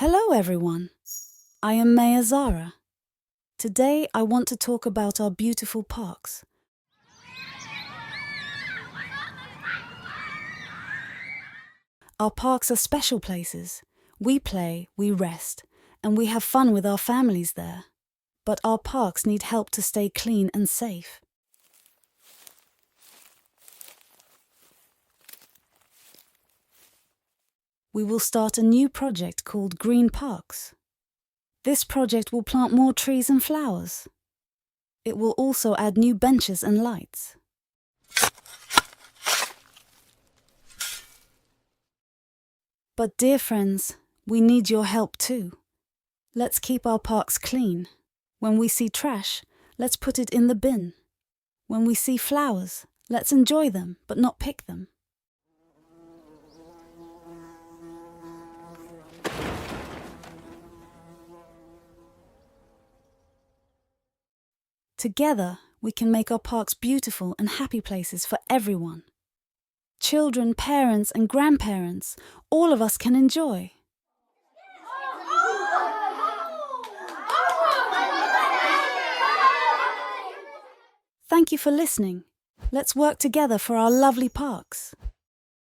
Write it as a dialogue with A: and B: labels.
A: Hello, everyone. I am Maya Zara. Today, I want to talk about our beautiful parks. Our parks are special places. We play, we rest, and we have fun with our families there. But our parks need help to stay clean and safe. We will start a new project called Green Parks. This project will plant more trees and flowers. It will also add new benches and lights. But, dear friends, we need your help too. Let's keep our parks clean. When we see trash, let's put it in the bin. When we see flowers, let's enjoy them but not pick them. Together, we can make our parks beautiful and happy places for everyone. Children, parents, and grandparents, all of us can enjoy. Thank you for listening. Let's work together for our lovely parks.